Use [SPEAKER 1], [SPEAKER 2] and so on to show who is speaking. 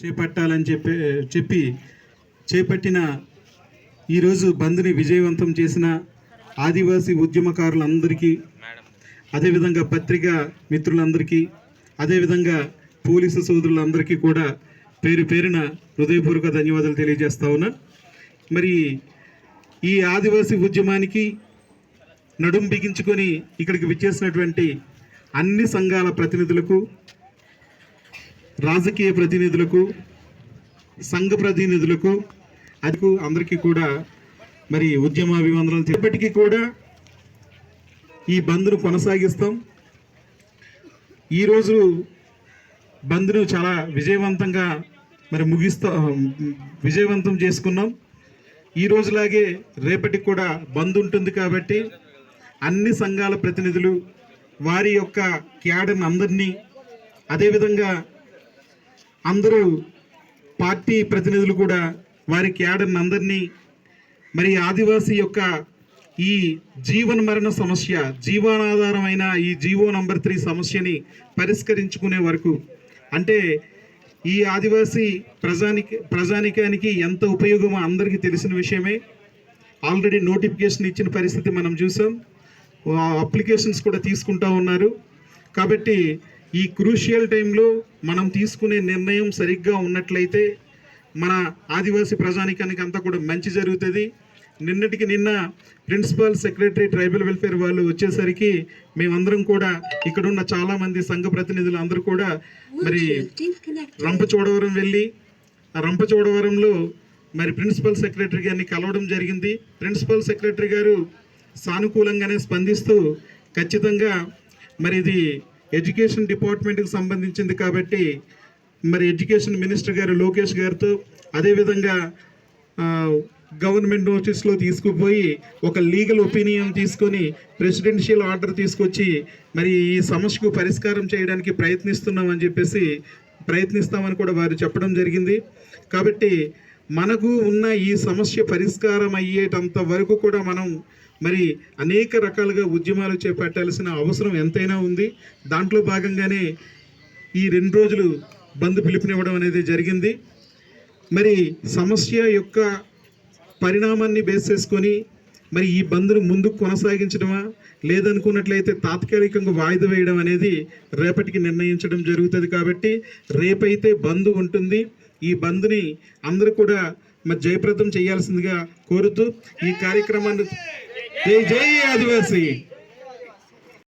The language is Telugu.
[SPEAKER 1] చేపట్టాలని చెప్పి చెప్పి చేపట్టిన ఈరోజు బంద్ని విజయవంతం చేసిన ఆదివాసీ ఉద్యమకారులందరికీ అదేవిధంగా పత్రికా మిత్రులందరికీ అదేవిధంగా పోలీసు సోదరులందరికీ కూడా పేరు పేరున హృదయపూర్వక ధన్యవాదాలు తెలియజేస్తా ఉన్నా. మరి ఈ ఆదివాసీ ఉద్యమానికి నడుం బిగించుకొని ఇక్కడికి విచ్చేసినటువంటి అన్ని సంఘాల ప్రతినిధులకు రాజకీయ ప్రతినిధులకు సంఘ ప్రతినిధులకు అదికు అందరికీ కూడా మరి ఉద్యమ అభివందనలు ఇప్పటికీ కూడా ఈ బంద్ను కొనసాగిస్తాం. ఈరోజు బంద్ను చాలా విజయవంతంగా మరి ముగిస్తా విజయవంతం చేసుకున్నాం. ఈ రోజులాగే రేపటికి కూడా బంద్ ఉంటుంది కాబట్టి అన్ని సంఘాల ప్రతినిధులు వారి యొక్క క్యాడర్ని అందరినీ అదేవిధంగా అందరూ పార్టీ ప్రతినిధులు కూడా వారి క్యాడర్ని అందరినీ మరి ఆదివాసీ యొక్క ఈ జీవన మరణ సమస్య జీవనాధారమైన ఈ జీవో నంబర్ త్రీ సమస్యని పరిష్కరించుకునే వరకు అంటే ఈ ఆదివాసీ ప్రజానికి ప్రజానికానికి ఎంత ఉపయోగమో అందరికీ తెలిసిన విషయమే. ఆల్రెడీ నోటిఫికేషన్ ఇచ్చిన పరిస్థితి మనం చూసాం. అప్లికేషన్స్ కూడా తీసుకుంటా ఉన్నారు. కాబట్టి ఈ క్రూషియల్ టైంలో మనం తీసుకునే నిర్ణయం సరిగ్గా ఉన్నట్లయితే మన ఆదివాసీ ప్రజానికానికి అంతా కూడా మంచి జరుగుతుంది. నిన్నటికి నిన్న ప్రిన్సిపల్ సెక్రటరీ ట్రైబల్ వెల్ఫేర్ వాళ్ళు వచ్చేసరికి మేమందరం కూడా ఇక్కడున్న చాలా మంది సంఘ ప్రతినిధులు అందరూ కూడా మరి రంపచోడవరం వెళ్ళి ఆ రంపచోడవరంలో మరి ప్రిన్సిపల్ సెక్రటరీ గారిని కలవడం జరిగింది. ప్రిన్సిపల్ సెక్రటరీ గారు సానుకూలంగానే స్పందిస్తూ ఖచ్చితంగా మరి ఇది ఎడ్యుకేషన్ డిపార్ట్మెంట్కి సంబంధించింది కాబట్టి మరి ఎడ్యుకేషన్ మినిస్టర్ గారు లోకేష్ గారితో అదేవిధంగా గవర్నమెంట్ నోటీస్లో తీసుకుపోయి ఒక లీగల్ ఒపీనియన్ తీసుకొని ప్రెసిడెన్షియల్ ఆర్డర్ తీసుకొచ్చి మరి ఈ సమస్యకు పరిష్కారం చేయడానికి ప్రయత్నిస్తున్నామని చెప్పేసి ప్రయత్నిస్తామని కూడా వారు చెప్పడం జరిగింది. కాబట్టి మనకు ఉన్న ఈ సమస్య పరిష్కారం అయ్యేటంత వరకు కూడా మనం మరి అనేక రకాలుగా ఉద్యమాలు చేపట్టాల్సిన అవసరం ఎంతైనా ఉంది. దాంట్లో భాగంగానే ఈ రెండు రోజులు బంద్ పిలుపునివ్వడం అనేది జరిగింది. మరి సమస్య యొక్క పరిణామాన్ని బేస్ చేసుకొని మరి ఈ బంద్ను ముందుకు కొనసాగించడమా లేదనుకున్నట్లయితే తాత్కాలికంగా వాయిదా వేయడం అనేది రేపటికి నిర్ణయించడం జరుగుతుంది కాబట్టి రేపైతే బంద్ ఉంటుంది. ఈ బంద్ని అందరూ కూడా మరి జయప్రదం చేయాల్సిందిగా కోరుతూ ఈ కార్యక్రమాన్ని జై జై ఆదివాసీ.